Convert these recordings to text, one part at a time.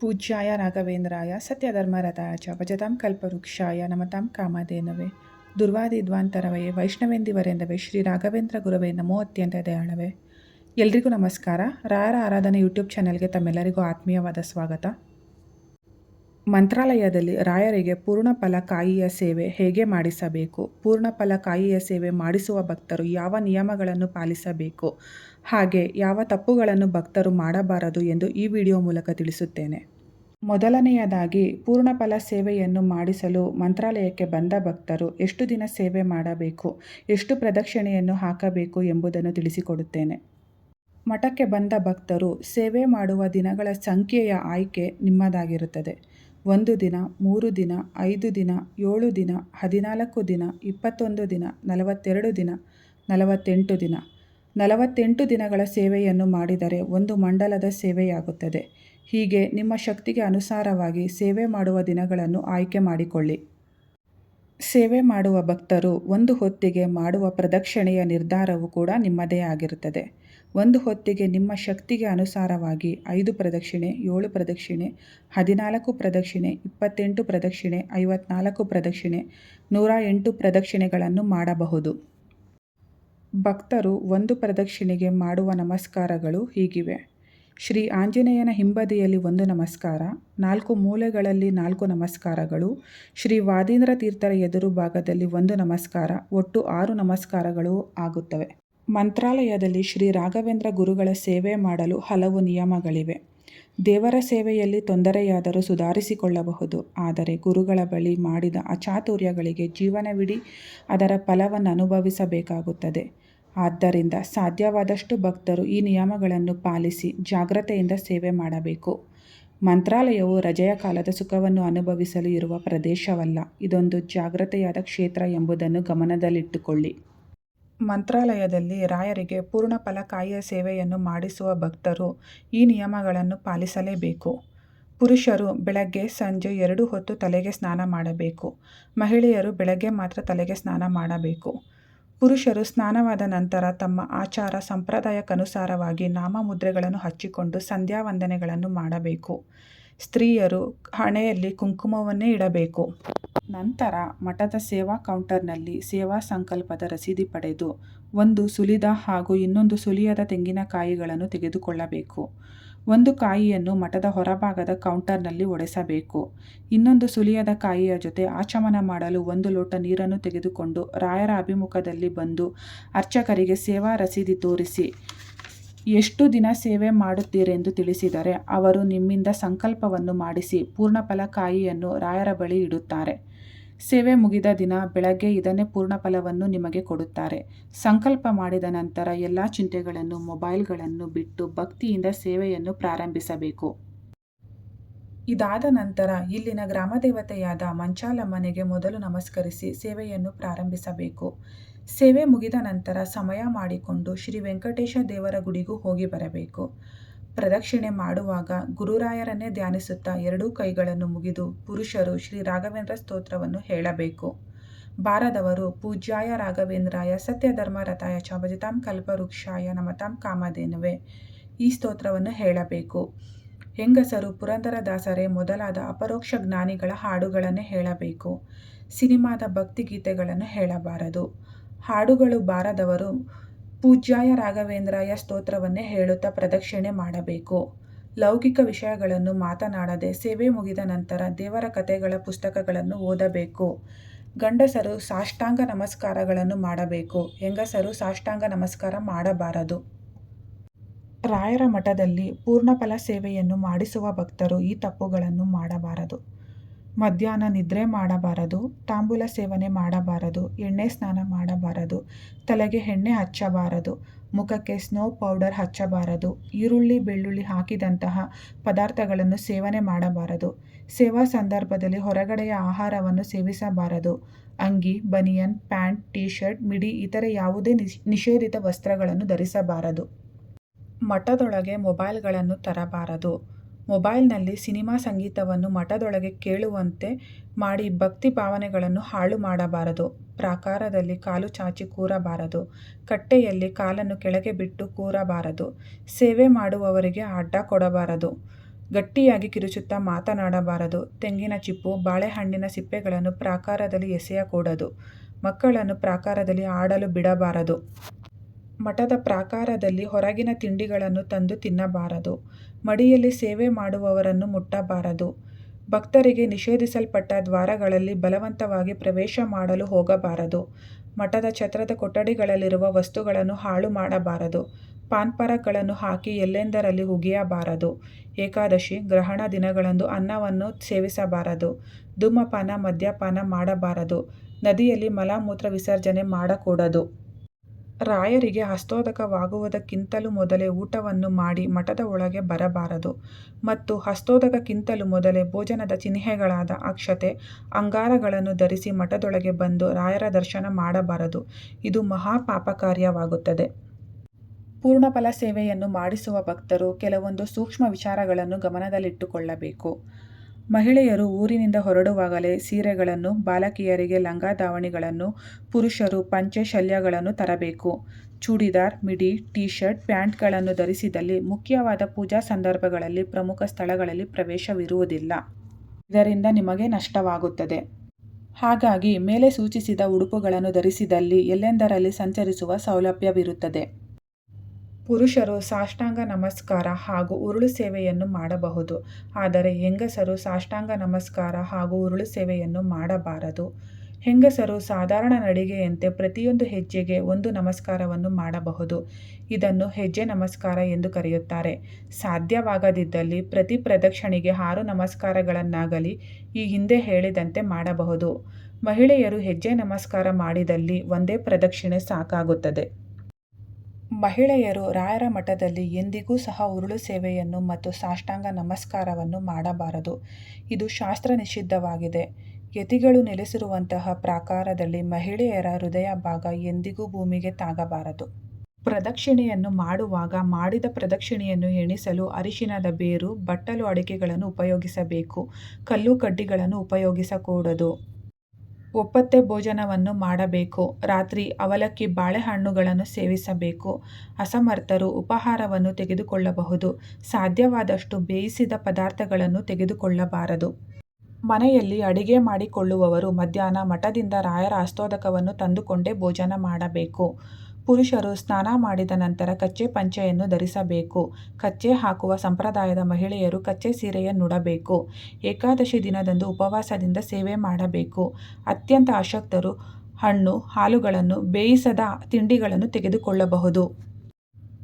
ಪೂಜ್ಯಾಯ ರಾಘವೇಂದ್ರಾಯ ಸತ್ಯಧರ್ಮರಥಾಯ ಭಜತಾಂ ಕಲ್ಪವೃಕ್ಷಾಯ ನಮತಾಂ ಕಾಮಧೇನವೇ ದುರ್ವಾದಿದ್ವಾಂತರವೇ ವೈಷ್ಣವೇಂದಿವರೆಂದವೇ ಶ್ರೀ ರಾಘವೇಂದ್ರ ಗುರುವೇ ನಮೋ ಅತ್ಯಂತ ದಯಾಳವೇ. ಎಲ್ರಿಗೂ ನಮಸ್ಕಾರ. ರಾಯರ ಆರಾಧನೆ ಯೂಟ್ಯೂಬ್ ಚಾನೆಲ್ಗೆ ತಮ್ಮೆಲ್ಲರಿಗೂ ಆತ್ಮೀಯವಾದ ಸ್ವಾಗತ. ಮಂತ್ರಾಲಯದಲ್ಲಿ ರಾಯರಿಗೆ ಪೂರ್ಣಫಲ ಕಾಯಿಯ ಸೇವೆ ಹೇಗೆ ಮಾಡಿಸಬೇಕು? ಪೂರ್ಣಫಲ ಕಾಯಿಯ ಸೇವೆ ಮಾಡಿಸುವ ಭಕ್ತರು ಯಾವ ನಿಯಮಗಳನ್ನು ಪಾಲಿಸಬೇಕು? ಹಾಗೆ ಯಾವ ತಪ್ಪುಗಳನ್ನು ಭಕ್ತರು ಮಾಡಬಾರದು ಎಂದು ಈ ವಿಡಿಯೋ ಮೂಲಕ ತಿಳಿಸುತ್ತೇನೆ. ಮೊದಲನೆಯದಾಗಿ ಪೂರ್ಣಫಲ ಸೇವೆಯನ್ನು ಮಾಡಿಸಲು ಮಂತ್ರಾಲಯಕ್ಕೆ ಬಂದ ಭಕ್ತರು ಎಷ್ಟು ದಿನ ಸೇವೆ ಮಾಡಬೇಕು? ಎಷ್ಟು ಪ್ರದಕ್ಷಿಣೆಯನ್ನು ಹಾಕಬೇಕು ಎಂಬುದನ್ನು ತಿಳಿಸಿಕೊಡುತ್ತೇನೆ. ಮಠಕ್ಕೆ ಬಂದ ಭಕ್ತರು ಸೇವೆ ಮಾಡುವ ದಿನಗಳ ಸಂಖ್ಯೆಯ ಆಯ್ಕೆ ನಿಮ್ಮದಾಗಿರುತ್ತದೆ. ಒಂದು ದಿನ, ಮೂರು ದಿನ, ಐದು ದಿನ, ಏಳು ದಿನ, ಹದಿನಾಲ್ಕು ದಿನ, ಇಪ್ಪತ್ತೊಂದು ದಿನ, ನಲವತ್ತೆರಡು ದಿನ, ನಲವತ್ತೆಂಟು ದಿನ. ನಲವತ್ತೆಂಟು ದಿನಗಳ ಸೇವೆಯನ್ನು ಮಾಡಿದರೆ ಒಂದು ಮಂಡಲದ ಸೇವೆಯಾಗುತ್ತದೆ. ಹೀಗೆ ನಿಮ್ಮ ಶಕ್ತಿಗೆ ಅನುಸಾರವಾಗಿ ಸೇವೆ ಮಾಡುವ ದಿನಗಳನ್ನು ಆಯ್ಕೆ ಮಾಡಿಕೊಳ್ಳಿ. ಸೇವೆ ಮಾಡುವ ಭಕ್ತರು ಒಂದು ಹೊತ್ತಿಗೆ ಮಾಡುವ ಪ್ರದಕ್ಷಿಣೆಯ ನಿರ್ಧಾರವು ಕೂಡ ನಿಮ್ಮದೇ ಆಗಿರುತ್ತದೆ. ಒಂದು ಹೊತ್ತಿಗೆ ನಿಮ್ಮ ಶಕ್ತಿಗೆ ಅನುಸಾರವಾಗಿ ಐದು ಪ್ರದಕ್ಷಿಣೆ, ಏಳು ಪ್ರದಕ್ಷಿಣೆ, ಹದಿನಾಲ್ಕು ಪ್ರದಕ್ಷಿಣೆ, ಇಪ್ಪತ್ತೆಂಟು ಪ್ರದಕ್ಷಿಣೆ, ಐವತ್ನಾಲ್ಕು ಪ್ರದಕ್ಷಿಣೆ, ನೂರ ಎಂಟು ಪ್ರದಕ್ಷಿಣೆಗಳನ್ನು ಮಾಡಬಹುದು. ಭಕ್ತರು ಒಂದು ಪ್ರದಕ್ಷಿಣೆಗೆ ಮಾಡುವ ನಮಸ್ಕಾರಗಳು ಹೀಗಿವೆ. ಶ್ರೀ ಆಂಜನೇಯನ ಹಿಂಬದಿಯಲ್ಲಿ ಒಂದು ನಮಸ್ಕಾರ, ನಾಲ್ಕು ಮೂಲೆಗಳಲ್ಲಿ ನಾಲ್ಕು ನಮಸ್ಕಾರಗಳು, ಶ್ರೀ ವಾದೀಂದ್ರ ತೀರ್ಥರ ಎದುರು ಭಾಗದಲ್ಲಿ ಒಂದು ನಮಸ್ಕಾರ, ಒಟ್ಟು ಆರು ನಮಸ್ಕಾರಗಳು ಆಗುತ್ತವೆ. ಮಂತ್ರಾಲಯದಲ್ಲಿ ಶ್ರೀ ರಾಘವೇಂದ್ರ ಗುರುಗಳ ಸೇವೆ ಮಾಡಲು ಹಲವು ನಿಯಮಗಳಿವೆ. ದೇವರ ಸೇವೆಯಲ್ಲಿ ತೊಂದರೆಯಾದರೂ ಸುಧಾರಿಸಿಕೊಳ್ಳಬಹುದು. ಆದರೆ ಗುರುಗಳ ಬಳಿ ಮಾಡಿದ ಅಚಾತುರ್ಯಗಳಿಗೆ ಜೀವನವಿಡೀ ಅದರ ಫಲವನ್ನು ಅನುಭವಿಸಬೇಕಾಗುತ್ತದೆ. ಆದ್ದರಿಂದ ಸಾಧ್ಯವಾದಷ್ಟು ಭಕ್ತರು ಈ ನಿಯಮಗಳನ್ನು ಪಾಲಿಸಿ ಜಾಗ್ರತೆಯಿಂದ ಸೇವೆ ಮಾಡಬೇಕು. ಮಂತ್ರಾಲಯವು ರಜೆಯ ಕಾಲದ ಸುಖವನ್ನು ಅನುಭವಿಸಲು ಇರುವ ಪ್ರದೇಶವಲ್ಲ. ಇದೊಂದು ಜಾಗ್ರತೆಯಾದ ಕ್ಷೇತ್ರ ಎಂಬುದನ್ನು ಗಮನದಲ್ಲಿಟ್ಟುಕೊಳ್ಳಿ. ಮಂತ್ರಾಲಯದಲ್ಲಿ ರಾಯರಿಗೆ ಪೂರ್ಣ ಫಲಕಾಯಿಯ ಸೇವೆಯನ್ನು ಮಾಡಿಸುವ ಭಕ್ತರು ಈ ನಿಯಮಗಳನ್ನು ಪಾಲಿಸಲೇಬೇಕು. ಪುರುಷರು ಬೆಳಗ್ಗೆ ಸಂಜೆ ಎರಡು ಹೊತ್ತು ತಲೆಗೆ ಸ್ನಾನ ಮಾಡಬೇಕು. ಮಹಿಳೆಯರು ಬೆಳಗ್ಗೆ ಮಾತ್ರ ತಲೆಗೆ ಸ್ನಾನ ಮಾಡಬೇಕು. ಪುರುಷರು ಸ್ನಾನವಾದ ನಂತರ ತಮ್ಮ ಆಚಾರ ಸಂಪ್ರದಾಯಕ್ಕನುಸಾರವಾಗಿ ನಾಮಮುದ್ರೆಗಳನ್ನು ಹಚ್ಚಿಕೊಂಡು ಸಂಧ್ಯಾ ವಂದನೆಗಳನ್ನು ಮಾಡಬೇಕು. ಸ್ತ್ರೀಯರು ಹಣೆಯಲ್ಲಿ ಕುಂಕುಮವನ್ನೇ ಇಡಬೇಕು. ನಂತರ ಮಠದ ಸೇವಾ ಕೌಂಟರ್ನಲ್ಲಿ ಸೇವಾ ಸಂಕಲ್ಪದ ರಸೀದಿ ಪಡೆದು ಒಂದು ಸುಲಿದ ಹಾಗೂ ಇನ್ನೊಂದು ಸುಲಿಯದ ತೆಂಗಿನಕಾಯಿಗಳನ್ನು ತೆಗೆದುಕೊಳ್ಳಬೇಕು. ಒಂದು ಕಾಯಿಯನ್ನು ಮಠದ ಹೊರಭಾಗದ ಕೌಂಟರ್ನಲ್ಲಿ ಒಡೆಸಬೇಕು. ಇನ್ನೊಂದು ಸುಲಿಯದ ಕಾಯಿಯ ಜೊತೆ ಆಚಮನ ಮಾಡಲು ಒಂದು ಲೋಟ ನೀರನ್ನು ತೆಗೆದುಕೊಂಡು ರಾಯರ ಅಭಿಮುಖದಲ್ಲಿ ಬಂದು ಅರ್ಚಕರಿಗೆ ಸೇವಾ ರಸೀದಿ ತೋರಿಸಿ ಎಷ್ಟು ದಿನ ಸೇವೆ ಮಾಡುತ್ತೀರೆಂದು ತಿಳಿಸಿದರೆ, ಅವರು ನಿಮ್ಮಿಂದ ಸಂಕಲ್ಪವನ್ನು ಮಾಡಿಸಿ ಪೂರ್ಣಫಲ ಕಾಯಿಯನ್ನು ರಾಯರ ಬಳಿ ಇಡುತ್ತಾರೆ. ಸೇವೆ ಮುಗಿದ ದಿನ ಬೆಳಗ್ಗೆ ಇದನ್ನೇ ಪೂರ್ಣಫಲವನ್ನು ನಿಮಗೆ ಕೊಡುತ್ತಾರೆ. ಸಂಕಲ್ಪ ಮಾಡಿದ ನಂತರ ಎಲ್ಲ ಚಿಂತೆಗಳನ್ನು ಮೊಬೈಲ್ಗಳನ್ನು ಬಿಟ್ಟು ಭಕ್ತಿಯಿಂದ ಸೇವೆಯನ್ನು ಪ್ರಾರಂಭಿಸಬೇಕು. ಇದಾದ ನಂತರ ಇಲ್ಲಿನ ಗ್ರಾಮದೇವತೆಯಾದ ಮಂಚಾಲಮ್ಮನೆಗೆ ಮೊದಲು ನಮಸ್ಕರಿಸಿ ಸೇವೆಯನ್ನು ಪ್ರಾರಂಭಿಸಬೇಕು. ಸೇವೆ ಮುಗಿದ ನಂತರ ಸಮಯ ಮಾಡಿಕೊಂಡು ಶ್ರೀ ವೆಂಕಟೇಶ ದೇವರ ಗುಡಿಗೂ ಹೋಗಿ ಬರಬೇಕು. ಪ್ರದಕ್ಷಿಣೆ ಮಾಡುವಾಗ ಗುರುರಾಯರನ್ನೇ ಧ್ಯಾನಿಸುತ್ತಾ ಎರಡೂ ಕೈಗಳನ್ನು ಮುಗಿದು ಪುರುಷರು ಶ್ರೀ ರಾಘವೇಂದ್ರ ಸ್ತೋತ್ರವನ್ನು ಹೇಳಬೇಕು. ಬಾರದವರು ಪೂಜ್ಯಾಯ ರಾಘವೇಂದ್ರಾಯ ಸತ್ಯಧರ್ಮ ರಥಾಯ ಚ ಕಲ್ಪವೃಕ್ಷಾಯ ನಮತಾಂ ಕಾಮಧೇನುವೆ ಈ ಸ್ತೋತ್ರವನ್ನು ಹೇಳಬೇಕು. ಹೆಂಗಸರು ಪುರಂದರದಾಸರೇ ಮೊದಲಾದ ಅಪರೋಕ್ಷ ಜ್ಞಾನಿಗಳ ಹಾಡುಗಳನ್ನೇ ಹೇಳಬೇಕು. ಸಿನಿಮಾದ ಭಕ್ತಿಗೀತೆಗಳನ್ನು ಹೇಳಬಾರದು. ಹಾಡುಗಳು ಬಾರದವರು ಪೂಜ್ಯಾಯ ರಾಘವೇಂದ್ರಾಯ ಸ್ತೋತ್ರವನ್ನೇ ಹೇಳುತ್ತಾ ಪ್ರದಕ್ಷಿಣೆ ಮಾಡಬೇಕು. ಲೌಕಿಕ ವಿಷಯಗಳನ್ನು ಮಾತನಾಡದೆ ಸೇವೆ ಮುಗಿದ ನಂತರ ದೇವರ ಕಥೆಗಳ ಪುಸ್ತಕಗಳನ್ನು ಓದಬೇಕು. ಗಂಡಸರು ಸಾಷ್ಟಾಂಗ ನಮಸ್ಕಾರಗಳನ್ನು ಮಾಡಬೇಕು. ಹೆಂಗಸರು ಸಾಷ್ಟಾಂಗ ನಮಸ್ಕಾರ ಮಾಡಬಾರದು. ರಾಯರ ಮಠದಲ್ಲಿ ಪೂರ್ಣಫಲ ಸೇವೆಯನ್ನು ಮಾಡಿಸುವ ಭಕ್ತರು ಈ ತಪ್ಪುಗಳನ್ನು ಮಾಡಬಾರದು. ಮಧ್ಯಾಹ್ನ ನಿದ್ರೆ ಮಾಡಬಾರದು, ತಾಂಬೂಲ ಸೇವನೆ ಮಾಡಬಾರದು, ಎಣ್ಣೆ ಸ್ನಾನ ಮಾಡಬಾರದು, ತಲೆಗೆ ಎಣ್ಣೆ ಹಚ್ಚಬಾರದು, ಮುಖಕ್ಕೆ ಸ್ನೋ ಪೌಡರ್ ಹಚ್ಚಬಾರದು, ಈರುಳ್ಳಿ ಬೆಳ್ಳುಳ್ಳಿ ಹಾಕಿದಂತಹ ಪದಾರ್ಥಗಳನ್ನು ಸೇವನೆ ಮಾಡಬಾರದು, ಸೇವಾ ಸಂದರ್ಭದಲ್ಲಿ ಹೊರಗಡೆಯ ಆಹಾರವನ್ನು ಸೇವಿಸಬಾರದು, ಅಂಗಿ, ಬನಿಯನ್, ಪ್ಯಾಂಟ್ ಟೀ ಶರ್ಟ್ ಮಿಡಿ, ಇತರೆ ಯಾವುದೇ ನಿಷೇಧಿತ ವಸ್ತ್ರಗಳನ್ನು ಧರಿಸಬಾರದು. ಮಠದೊಳಗೆ ಮೊಬೈಲ್ಗಳನ್ನು ತರಬಾರದು. ಮೊಬೈಲ್ನಲ್ಲಿ ಸಿನಿಮಾ ಸಂಗೀತವನ್ನು ಮಠದೊಳಗೆ ಕೇಳುವಂತೆ ಮಾಡಿ ಭಕ್ತಿ ಭಾವನೆಗಳನ್ನು ಹಾಳು ಮಾಡಬಾರದು. ಪ್ರಾಕಾರದಲ್ಲಿ ಕಾಲು ಚಾಚಿ ಕೂರಬಾರದು. ಕಟ್ಟೆಯಲ್ಲಿ ಕಾಲನ್ನು ಕೆಳಗೆ ಬಿಟ್ಟು ಕೂರಬಾರದು. ಸೇವೆ ಮಾಡುವವರಿಗೆ ಅಡ್ಡ ಕೊಡಬಾರದು. ಗಟ್ಟಿಯಾಗಿ ಕಿರುಚುತ್ತಾ ಮಾತನಾಡಬಾರದು. ತೆಂಗಿನ ಚಿಪ್ಪು, ಬಾಳೆಹಣ್ಣಿನ ಸಿಪ್ಪೆಗಳನ್ನು ಪ್ರಾಕಾರದಲ್ಲಿ ಎಸೆಯಕೂಡದು. ಮಕ್ಕಳನ್ನು ಪ್ರಾಕಾರದಲ್ಲಿ ಆಡಲು ಬಿಡಬಾರದು. ಮಠದ ಪ್ರಾಕಾರದಲ್ಲಿ ಹೊರಗಿನ ತಿಂಡಿಗಳನ್ನು ತಂದು ತಿನ್ನಬಾರದು. ಮಡಿಯಲ್ಲಿ ಸೇವೆ ಮಾಡುವವರನ್ನು ಮುಟ್ಟಬಾರದು. ಭಕ್ತರಿಗೆ ನಿಷೇಧಿಸಲ್ಪಟ್ಟ ದ್ವಾರಗಳಲ್ಲಿ ಬಲವಂತವಾಗಿ ಪ್ರವೇಶ ಮಾಡಲು ಹೋಗಬಾರದು. ಮಠದ ಛತ್ರದ ಕೊಠಡಿಗಳಲ್ಲಿರುವ ವಸ್ತುಗಳನ್ನು ಹಾಳು ಮಾಡಬಾರದು. ಪಾನ್ಪರಗಳನ್ನು ಹಾಕಿ ಎಲ್ಲೆಂದರಲ್ಲಿ ಹುಗಿಯಬಾರದು ಏಕಾದಶಿ, ಗ್ರಹಣ ದಿನಗಳಂದು ಅನ್ನವನ್ನು ಸೇವಿಸಬಾರದು. ಧೂಮಪಾನ, ಮದ್ಯಪಾನ ಮಾಡಬಾರದು. ನದಿಯಲ್ಲಿ ಮಲಮೂತ್ರ ವಿಸರ್ಜನೆ ಮಾಡಕೂಡದು. ರಾಯರಿಗೆ ಹಸ್ತೋದಕವಾಗುವುದಕ್ಕಿಂತಲೂ ಮೊದಲೇ ಊಟವನ್ನು ಮಾಡಿ ಮಠದ ಒಳಗೆ ಬರಬಾರದು ಮತ್ತು ಹಸ್ತೋದಕಕ್ಕಿಂತಲೂ ಮೊದಲೇ ಭೋಜನದ ಚಿಹ್ನೆಗಳಾದ ಅಕ್ಷತೆ, ಅಂಗಾರಗಳನ್ನು ಧರಿಸಿ ಮಠದೊಳಗೆ ಬಂದು ರಾಯರ ದರ್ಶನ ಮಾಡಬಾರದು. ಇದು ಮಹಾಪಾಪಕಾರ್ಯವಾಗುತ್ತದೆ. ಪೂರ್ಣಫಲ ಸೇವೆಯನ್ನು ಮಾಡಿಸುವ ಭಕ್ತರು ಕೆಲವೊಂದು ಸೂಕ್ಷ್ಮ ವಿಚಾರಗಳನ್ನು ಗಮನದಲ್ಲಿಟ್ಟುಕೊಳ್ಳಬೇಕು. ಮಹಿಳೆಯರು ಊರಿನಿಂದ ಹೊರಡುವಾಗಲೇ ಸೀರೆಗಳನ್ನು, ಬಾಲಕಿಯರಿಗೆ ಲಂಗ ದಾವಣಿಗಳನ್ನು, ಪುರುಷರು ಪಂಚೆ ಶಲ್ಯಗಳನ್ನು ತರಬೇಕು. ಚೂಡಿದಾರ್, ಮಿಡಿ ಟೀ ಶರ್ಟ್ ಪ್ಯಾಂಟ್ಗಳನ್ನು ಧರಿಸಿದಲ್ಲಿ ಮುಖ್ಯವಾದ ಪೂಜಾ ಸಂದರ್ಭಗಳಲ್ಲಿ ಪ್ರಮುಖ ಸ್ಥಳಗಳಲ್ಲಿ ಪ್ರವೇಶವಿರುವುದಿಲ್ಲ. ಇದರಿಂದ ನಿಮಗೆ ನಷ್ಟವಾಗುತ್ತದೆ. ಹಾಗಾಗಿ ಮೇಲೆ ಸೂಚಿಸಿದ ಉಡುಪುಗಳನ್ನು ಧರಿಸಿದಲ್ಲಿ ಎಲ್ಲೆಂದರಲ್ಲಿ ಸಂಚರಿಸುವ ಸೌಲಭ್ಯವಿರುತ್ತದೆ. ಪುರುಷರು ಸಾಷ್ಟಾಂಗ ನಮಸ್ಕಾರ ಹಾಗೂ ಉರುಳು ಸೇವೆಯನ್ನು ಮಾಡಬಹುದು. ಆದರೆ ಹೆಂಗಸರು ಸಾಷ್ಟಾಂಗ ನಮಸ್ಕಾರ ಹಾಗೂ ಉರುಳು ಸೇವೆಯನ್ನು ಮಾಡಬಾರದು. ಹೆಂಗಸರು ಸಾಧಾರಣ ನಡಿಗೆಯಂತೆ ಪ್ರತಿಯೊಂದು ಹೆಜ್ಜೆಗೆ ಒಂದು ನಮಸ್ಕಾರವನ್ನು ಮಾಡಬಹುದು. ಇದನ್ನು ಹೆಜ್ಜೆ ನಮಸ್ಕಾರ ಎಂದು ಕರೆಯುತ್ತಾರೆ. ಸಾಧ್ಯವಾಗದಿದ್ದಲ್ಲಿ ಪ್ರತಿ ಪ್ರದಕ್ಷಿಣೆಗೆ ಆರು ನಮಸ್ಕಾರಗಳನ್ನಾಗಲಿ ಈ ಹಿಂದೆ ಹೇಳಿದಂತೆ ಮಾಡಬಹುದು. ಮಹಿಳೆಯರು ಹೆಜ್ಜೆ ನಮಸ್ಕಾರ ಮಾಡಿದಲ್ಲಿ ಒಂದೇ ಪ್ರದಕ್ಷಿಣೆ ಸಾಕಾಗುತ್ತದೆ. ಮಹಿಳೆಯರು ರಾಯರ ಮಠದಲ್ಲಿ ಎಂದಿಗೂ ಸಹ ಉರುಳು ಸೇವೆಯನ್ನು ಮತ್ತು ಸಾಷ್ಟಾಂಗ ನಮಸ್ಕಾರವನ್ನು ಮಾಡಬಾರದು. ಇದು ಶಾಸ್ತ್ರ ನಿಷಿದ್ಧವಾಗಿದೆ. ಯತಿಗಳು ನೆಲೆಸಿರುವಂತಹ ಪ್ರಾಕಾರದಲ್ಲಿ ಮಹಿಳೆಯರ ಹೃದಯ ಭಾಗ ಎಂದಿಗೂ ಭೂಮಿಗೆ ತಾಗಬಾರದು. ಪ್ರದಕ್ಷಿಣೆಯನ್ನು ಮಾಡುವಾಗ ಮಾಡಿದ ಪ್ರದಕ್ಷಿಣೆಯನ್ನು ಎಣಿಸಲು ಅರಿಶಿನದ ಬೇರು, ಬಟ್ಟಲು ಅಡಿಕೆಗಳನ್ನು ಉಪಯೋಗಿಸಬೇಕು, ಕಲ್ಲು ಕಡ್ಡಿಗಳನ್ನು ಉಪಯೋಗಿಸಕೂಡದು. ಒಪ್ಪತ್ತೆ ಭೋಜನವನ್ನು ಮಾಡಬೇಕು. ರಾತ್ರಿ ಅವಲಕ್ಕಿ ಬಾಳೆಹಣ್ಣುಗಳನ್ನು ಸೇವಿಸಬೇಕು. ಅಸಮರ್ಥರು ಉಪಹಾರವನ್ನು ತೆಗೆದುಕೊಳ್ಳಬಹುದು. ಸಾಧ್ಯವಾದಷ್ಟು ಬೇಯಿಸಿದ ಪದಾರ್ಥಗಳನ್ನು ತೆಗೆದುಕೊಳ್ಳಬಾರದು. ಮನೆಯಲ್ಲಿ ಅಡಿಗೆ ಮಾಡಿಕೊಳ್ಳುವವರು ಮಧ್ಯಾಹ್ನ ಮಠದಿಂದ ರಾಯರ ಆಸ್ತೋದಕವನ್ನು ತಂದುಕೊಂಡೇ ಭೋಜನ ಮಾಡಬೇಕು. ಪುರುಷರು ಸ್ನಾನ ಮಾಡಿದ ನಂತರ ಕಚ್ಚೆ ಪಂಚೆಯನ್ನು ಧರಿಸಬೇಕು. ಕಚ್ಚೆ ಹಾಕುವ ಸಂಪ್ರದಾಯದ ಮಹಿಳೆಯರು ಕಚ್ಚೆ ಸೀರೆಯನ್ನುಡಬೇಕು ಏಕಾದಶಿ ದಿನದಂದು ಉಪವಾಸದಿಂದ ಸೇವೆ ಮಾಡಬೇಕು. ಅತ್ಯಂತ ಅಶಕ್ತರು ಹಣ್ಣು, ಹಾಲುಗಳನ್ನು ಬೇಯಿಸದ ತಿಂಡಿಗಳನ್ನು ತೆಗೆದುಕೊಳ್ಳಬಹುದು.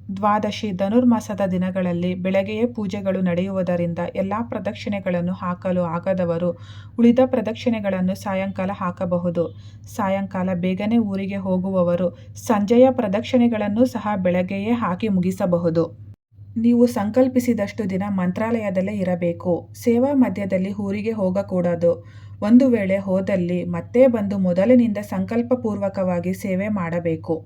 ದ್ವಾದಶಿ ಧನುರ್ಮಾಸದ ದಿನಗಳಲ್ಲಿ ಬೆಳಗ್ಗೆಯೇ ಪೂಜೆಗಳು ನಡೆಯುವುದರಿಂದ ಎಲ್ಲ ಪ್ರದಕ್ಷಿಣೆಗಳನ್ನು ಹಾಕಲು ಆಗದವರು ಉಳಿದ ಪ್ರದಕ್ಷಿಣೆಗಳನ್ನು ಸಾಯಂಕಾಲ ಹಾಕಬಹುದು. ಸಾಯಂಕಾಲ ಬೇಗನೆ ಊರಿಗೆ ಹೋಗುವವರು ಸಂಜೆಯ ಪ್ರದಕ್ಷಿಣೆಗಳನ್ನು ಸಹ ಬೆಳಗ್ಗೆಯೇ ಹಾಕಿ ಮುಗಿಸಬಹುದು. ನೀವು ಸಂಕಲ್ಪಿಸಿದಷ್ಟು ದಿನ ಮಂತ್ರಾಲಯದಲ್ಲೇ ಇರಬೇಕು. ಸೇವಾ ಮಧ್ಯದಲ್ಲಿ ಊರಿಗೆ ಹೋಗಕೂಡದು. ಒಂದು ವೇಳೆ ಹೋದಲ್ಲಿ ಮತ್ತೆ ಬಂದು ಮೊದಲಿನಿಂದ ಸಂಕಲ್ಪಪೂರ್ವಕವಾಗಿ ಸೇವೆ ಮಾಡಬೇಕು.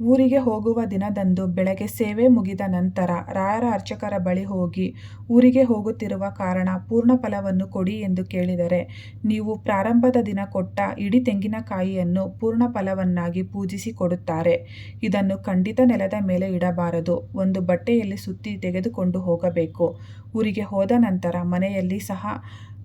ಊರಿಗೆ ಹೋಗುವ ದಿನದಂದು ಬೆಳಗ್ಗೆ ಸೇವೆ ಮುಗಿದ ನಂತರ ರಾಯರ ಅರ್ಚಕರ ಬಳಿ ಹೋಗಿ ಊರಿಗೆ ಹೋಗುತ್ತಿರುವ ಕಾರಣ ಪೂರ್ಣ ಫಲವನ್ನು ಕೊಡಿ ಎಂದು ಕೇಳಿದರೆ, ನೀವು ಪ್ರಾರಂಭದ ದಿನ ಕೊಟ್ಟ ಇಡೀ ತೆಂಗಿನಕಾಯಿಯನ್ನು ಪೂರ್ಣ ಫಲವನ್ನಾಗಿ ಪೂಜಿಸಿ ಕೊಡುತ್ತಾರೆ. ಇದನ್ನು ಖಂಡಿತ ನೆಲದ ಮೇಲೆ ಇಡಬಾರದು. ಒಂದು ಬಟ್ಟೆಯಲ್ಲಿ ಸುತ್ತಿ ತೆಗೆದುಕೊಂಡು ಹೋಗಬೇಕು. ಊರಿಗೆ ಹೋದ ನಂತರ ಮನೆಯಲ್ಲಿ ಸಹ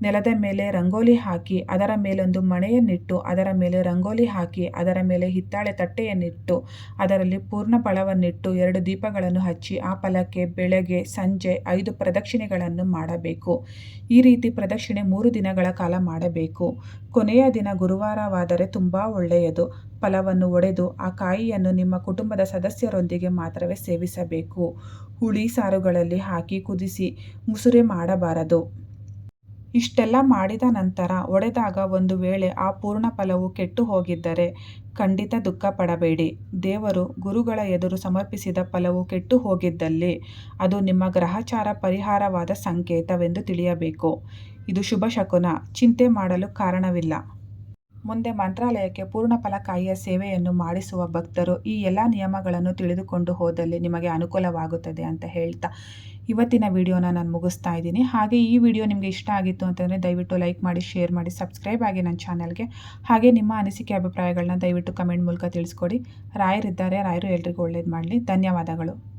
ನೆಲದ ಮೇಲೆ ರಂಗೋಲಿ ಹಾಕಿ ಅದರ ಮೇಲೊಂದು ಮಣೆಯನ್ನಿಟ್ಟು ಅದರ ಮೇಲೆ ರಂಗೋಲಿ ಹಾಕಿ ಅದರ ಮೇಲೆ ಹಿತ್ತಾಳೆ ತಟ್ಟೆಯನ್ನಿಟ್ಟು ಅದರಲ್ಲಿ ಪೂರ್ಣ ಫಲವನ್ನಿಟ್ಟು ಎರಡು ದೀಪಗಳನ್ನು ಹಚ್ಚಿ ಆ ಫಲಕ್ಕೆ ಬೆಳಗ್ಗೆ, ಸಂಜೆ ಐದು ಪ್ರದಕ್ಷಿಣೆಗಳನ್ನು ಮಾಡಬೇಕು. ಈ ರೀತಿ ಪ್ರದಕ್ಷಿಣೆ ಮೂರು ದಿನಗಳ ಕಾಲ ಮಾಡಬೇಕು. ಕೊನೆಯ ದಿನ ಗುರುವಾರವಾದರೆ ತುಂಬ ಒಳ್ಳೆಯದು. ಫಲವನ್ನು ಒಡೆದು ಆ ಕಾಯಿಯನ್ನು ನಿಮ್ಮ ಕುಟುಂಬದ ಸದಸ್ಯರೊಂದಿಗೆ ಮಾತ್ರವೇ ಸೇವಿಸಬೇಕು. ಹುಳಿ ಸಾರುಗಳಲ್ಲಿ ಹಾಕಿ ಕುದಿಸಿ, ಮುಸುರೆ ಮಾಡಬಾರದು. ಇಷ್ಟೆಲ್ಲ ಮಾಡಿದ ನಂತರ ಒಡೆದಾಗ ಒಂದು ವೇಳೆ ಆ ಪೂರ್ಣ ಫಲವು ಕೆಟ್ಟು ಹೋಗಿದ್ದರೆ ಖಂಡಿತ ದುಃಖ ಪಡಬೇಡಿ. ದೇವರು ಗುರುಗಳ ಎದುರು ಸಮರ್ಪಿಸಿದ ಫಲವು ಕೆಟ್ಟು ಹೋಗಿದ್ದಲ್ಲಿ ಅದು ನಿಮ್ಮ ಗ್ರಹಚಾರ ಪರಿಹಾರವಾದ ಸಂಕೇತವೆಂದು ತಿಳಿಯಬೇಕು. ಇದು ಶುಭ ಶಕುನ. ಚಿಂತೆ ಮಾಡಲು ಕಾರಣವಿಲ್ಲ. ಮುಂದೆ ಮಂತ್ರಾಲಯಕ್ಕೆ ಪೂರ್ಣ ಫಲಕಾಯಿಯ ಸೇವೆಯನ್ನು ಮಾಡಿಸುವ ಭಕ್ತರು ಈ ಎಲ್ಲ ನಿಯಮಗಳನ್ನು ತಿಳಿದುಕೊಂಡು ಹೋದಲ್ಲಿ ನಿಮಗೆ ಅನುಕೂಲವಾಗುತ್ತದೆ ಅಂತ ಹೇಳ್ತಾ ಇವತ್ತಿನ ವಿಡಿಯೋನ ನಾನು ಮುಗಿಸ್ತಾ ಇದ್ದೀನಿ. ಹಾಗೆ ಈ ವಿಡಿಯೋ ನಿಮಗೆ ಇಷ್ಟ ಆಗಿತ್ತು ಅಂತಂದರೆ ದಯವಿಟ್ಟು ಲೈಕ್ ಮಾಡಿ, ಶೇರ್ ಮಾಡಿ, ಸಬ್ಸ್ಕ್ರೈಬ್ ಆಗಿ ನನ್ನ ಚಾನಲ್ಗೆ. ಹಾಗೆ ನಿಮ್ಮ ಅನಿಸಿಕೆ ಅಭಿಪ್ರಾಯಗಳನ್ನ ದಯವಿಟ್ಟು ಕಮೆಂಟ್ ಮೂಲಕ ತಿಳಿಸ್ಕೊಡಿ. ರಾಯರಿದ್ದಾರೆ, ರಾಯರು ಎಲ್ರಿಗೂ ಒಳ್ಳೇದು ಮಾಡಲಿ. ಧನ್ಯವಾದಗಳು.